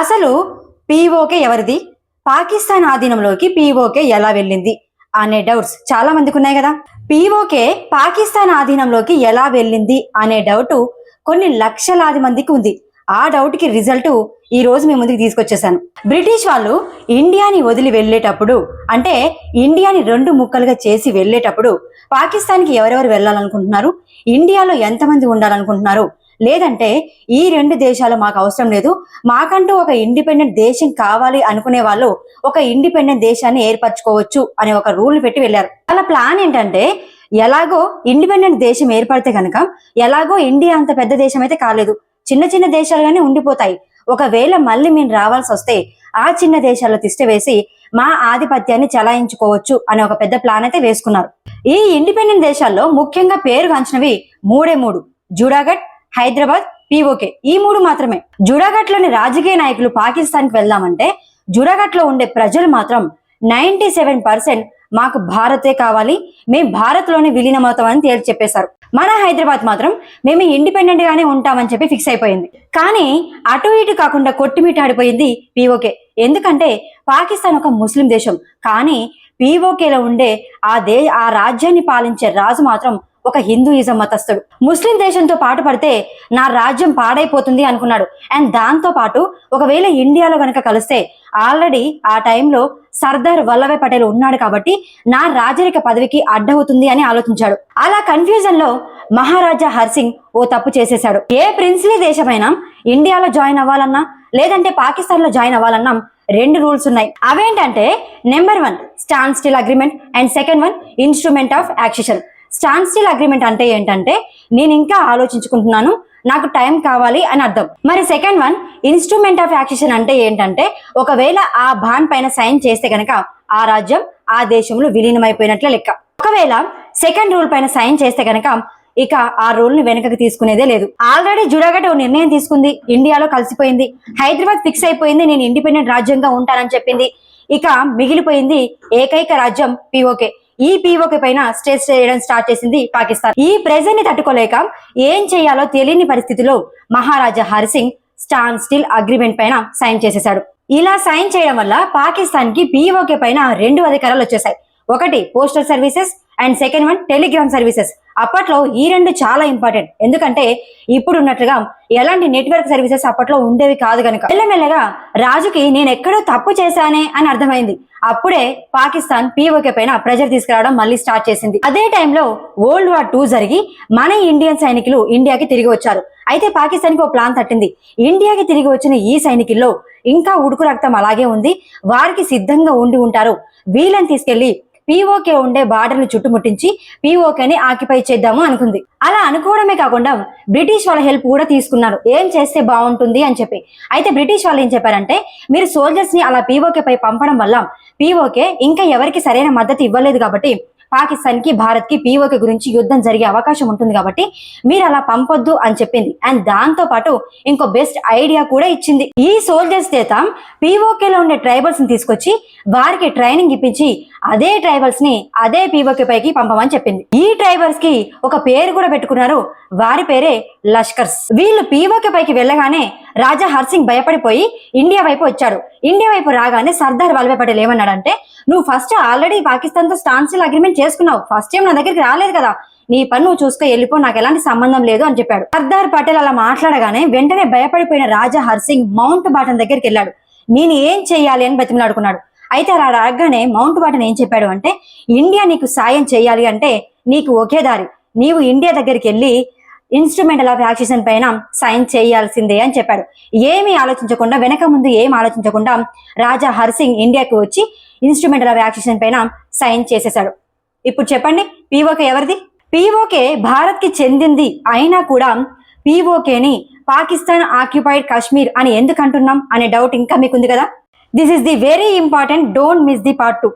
అసలు పీఓకే ఎవరిది? పాకిస్తాన్ ఆధీనంలోకి పీఓకే ఎలా వెళ్ళింది? అనే డౌట్స్ చాలా మందికి ఉన్నాయి కదా. పీఓకే పాకిస్తాన్ ఆధీనంలోకి ఎలా వెళ్ళింది అనే డౌట్ కొన్ని లక్షలాది మందికి ఉంది. ఆ డౌట్కి రిజల్ట్ ఈ రోజు మీ ముందుకు తీసుకొచ్చేసాను. బ్రిటిష్ వాళ్ళు ఇండియాని వదిలి వెళ్ళేటప్పుడు అంటే ఇండియాని రెండు ముక్కలుగా చేసి వెళ్ళేటప్పుడు పాకిస్తాన్కి ఎవరెవరు వెళ్ళాలనుకుంటున్నారు? ఇండియాలో ఎంతమంది ఉండాలనుకుంటున్నారు? లేదంటే ఈ రెండు దేశాలు మాకు అవసరం లేదు. మాకంటూ ఒక ఇండిపెండెంట్ దేశం కావాలి అనుకునే వాళ్ళు ఒక ఇండిపెండెంట్ దేశాన్ని ఏర్పరచుకోవచ్చు అనే ఒక రూల్ పెట్టి వెళ్ళారు. వాళ్ళ ప్లాన్ ఏంటంటే ఎలాగో ఇండిపెండెంట్ దేశం ఏర్పడితే కనుక ఎలాగో ఇండియా అంత పెద్ద దేశం అయితే కాలేదు. చిన్న చిన్న దేశాలుగానే ఉండిపోతాయి. ఒకవేళ మళ్ళీ మేము రావాల్సి వస్తే ఆ చిన్న దేశాల్లో తిష్ట వేసి మా ఆధిపత్యాన్ని చలాయించుకోవచ్చు అనే ఒక పెద్ద ప్లాన్ అయితే వేసుకున్నారు. ఈ ఇండిపెండెంట్ దేశాల్లో ముఖ్యంగా పేరుగాంచినవి మూడే మూడు. జూడాగఢ్ హైదరాబాద్ పీఓకే ఈ మూడు మాత్రమే. జుడాఘట్లోని రాజకీయ నాయకులు పాకిస్తాన్కి వెళ్దామంటే జుడాఘట్లో ఉండే ప్రజలు మాత్రం నైన్టీ సెవెన్ పర్సెంట్ మాకు భారతే కావాలి మేము భారత్లోనే విలీనమవుతామని తేల్చి చెప్పేశారు. మన హైదరాబాద్ మాత్రం మేము ఇండిపెండెంట్ గానే ఉంటామని చెప్పి ఫిక్స్ అయిపోయింది. కానీ అటు ఇటు కాకుండా కొట్టుమిట్టాడిపోయింది పీఓకే ఎందుకంటే పాకిస్తాన్ ఒక ముస్లిం దేశం. కానీ పీఓకేలో ఉండే ఆ దే ఆ రాజ్యాన్ని పాలించే రాజు మాత్రం ఒక హిందూయిజం మతస్థుడు. ముస్లిం దేశంతో పాటు పడితే నా రాజ్యం పాడైపోతుంది అనుకున్నాడు. అండ్ దాంతో పాటు ఒకవేళ ఇండియాలో గనక కలిస్తే ఆల్రెడీ ఆ టైంలో సర్దార్ వల్లభాయ్ పటేల్ ఉన్నాడు కాబట్టి నా రాజరిక పదవికి అడ్డవుతుంది అని ఆలోచించాడు. అలా కన్ఫ్యూజన్లో మహారాజా హర్సింగ్ ఓ తప్పు చేసేశాడు. ఏ ప్రిన్స్లీ దేశమైనా ఇండియాలో జాయిన్ అవ్వాలన్నా లేదంటే పాకిస్తాన్లో జాయిన్ అవ్వాలన్నా రెండు రూల్స్ ఉన్నాయి. అవేంటంటే number one standstill agreement and second one instrument of accession. Standstill agreement అంటే ఏంటంటే నేను ఇంకా ఆలోచించుకుంటున్నాను నాకు టైం కావాలి అని అర్థం. మరి second one instrument of accession అంటే ఏంటంటే ఒకవేళ ఆ బాండ్ పైన సైన్ చేస్తే కనుక ఆ రాజ్యం ఆ దేశంలో విలీనమైపోయినట్ల లెక్క. ఒకవేళ సెకండ్ రూల్ పైన సైన్ చేస్తే కనుక ఇక ఆ రూల్ని వెనకకి తీసుకునేదే లేదు. ఆల్రెడీ జుడాగట్ ఓ నిర్ణయం తీసుకుంది ఇండియాలో కలిసిపోయింది. హైదరాబాద్ ఫిక్స్ అయిపోయింది నేను ఇండిపెండెంట్ రాజ్యంగా ఉంటానని చెప్పింది. ఇక మిగిలిపోయింది ఏకైక రాజ్యం పిఓకే ఈ పీఓకే పైన స్టేజ్ చేయడం స్టార్ట్ చేసింది పాకిస్తాన్. ఈ ప్రెజర్ని తట్టుకోలేక ఏం చేయాలో తెలియని పరిస్థితిలో Maharaja Hari Singh Stan still agreement పైన సైన్ చేసేశాడు. ఇలా సైన్ చేయడం వల్ల పాకిస్తాన్కి పీఓకే పైన రెండు అధికారాలు వచ్చేసాయి ఒకటి postal services and second one telegram services అప్పట్లో ఈ రెండు చాలా ఇంపార్టెంట్ ఎందుకంటే ఇప్పుడు ఉన్నట్లుగా ఎలాంటి నెట్వర్క్ సర్వీసెస్ అప్పట్లో ఉండేవి కాదు కనుక. మెల్లమెల్లగా రాజుకి నేను ఎక్కడో తప్పు చేశానే అని అర్థమైంది. అప్పుడే పాకిస్తాన్ పీఓకే పైన ప్రెజర్ తీసుకురావడం మళ్ళీ స్టార్ట్ చేసింది. అదే టైంలో వరల్డ్ వార్ టూ జరిగి మన ఇండియన్ సైనికులు ఇండియాకి తిరిగి వచ్చారు. అయితే పాకిస్తాన్కి ఓ ప్లాన్ తట్టింది. ఇండియాకి తిరిగి వచ్చిన ఈ సైనికుల్లో ఇంకా ఉడుకు రక్తం అలాగే ఉంది. వారికి సిద్ధంగా ఉండి ఉంటారు. వీళ్ళని తీసుకెళ్ళి పీఓకే ఉండే బార్డర్ని చుట్టుముట్టించి పీఓకేని ఆక్యుపై చేద్దాము అనుకుంది. అలా అనుకోవడమే కాకుండా బ్రిటిష్ వాళ్ళ హెల్ప్ కూడా తీసుకున్నారు. ఏం చేస్తే బాగుంటుంది అని చెప్పి. అయితే బ్రిటిష్ వాళ్ళు ఏం చెప్పారంటే మీరు సోల్జర్స్ని అలా పీఓకే పై పంపడం వల్ల పీఓకే ఇంకా ఎవరికి సరైన మద్దతు ఇవ్వలేదు కాబట్టి పాకిస్తాన్కి భారత్కి పీఓకే గురించి యుద్ధం జరిగే అవకాశం ఉంటుంది కాబట్టి మీరు అలా పంపొద్దు అని చెప్పింది. అండ్ దాంతో పాటు ఇంకో బెస్ట్ ఐడియా కూడా ఇచ్చింది. ఈ సోల్జర్స్ చేత పీఓకే లో ఉండే ట్రైబల్స్ని తీసుకొచ్చి వారికి ట్రైనింగ్ ఇప్పించి అదే ట్రైబల్స్ని అదే పీఓకే పైకి పంపమని చెప్పింది. ఈ ట్రైబల్స్కి ఒక పేరు కూడా పెట్టుకున్నారు. వారి పేరే లష్కర్స్. వీళ్ళు పీఓకే పైకి వెళ్ళగానే రాజా హర్సింగ్ భయపడిపోయి ఇండియా వైపు వచ్చాడు. ఇండియా వైపు రాగానే సర్దార్ వల్లభాయ్ పటేల్ ఏమన్నాడంటే నువ్వు ఫస్ట్ ఆల్రెడీ పాకిస్తాన్తో స్టాన్సిల్ అగ్రిమెంట్ చేసుకున్నావు? ఫస్ట్ టైం నా దగ్గరికి రాలేదు కదా. నీ పని నువ్వు చూసుకో వెళ్ళిపో నాకు ఎలాంటి సంబంధం లేదు అని చెప్పాడు. సర్దార్ పటేల్ అలా మాట్లాడగానే వెంటనే భయపడిపోయిన రాజా హర్సింగ్ మౌంట్ బాటన్ దగ్గరికి వెళ్ళాడు. నేను ఏం చెయ్యాలి అని బతిమలాడుకున్నాడు అయితే అలా రాగానే మౌంట్ బాటన్ ఏం చెప్పాడు అంటే ఇండియా నీకు సాయం చేయాలి అంటే నీకు ఒకే దారి. నీవు ఇండియా దగ్గరికి వెళ్ళి ఇన్స్ట్రుమెంటల్ ఆఫ్ యాక్సిషన్ పైన సైన్ చేయాల్సిందే అని చెప్పాడు. ఏమీ ఆలోచించకుండా వెనక ముందు ఏం ఆలోచించకుండా రాజా హర్సింగ్ ఇండియాకు వచ్చి ఇన్స్ట్రుమెంటల్ ఆఫ్ యాక్సిషన్ పైన సైన్ చేసేశాడు. ఇప్పుడు చెప్పండి పీఓకే ఎవరిది? పీఓకే భారత్కి చెందింది అయినా కూడా పీఓకేని పాకిస్తాన్ ఆక్యుపైడ్ కాశ్మీర్ అని ఎందుకు అంటున్నాం అనే డౌట్ ఇంకా మీకుంది కదా? This is the very important don't miss the part two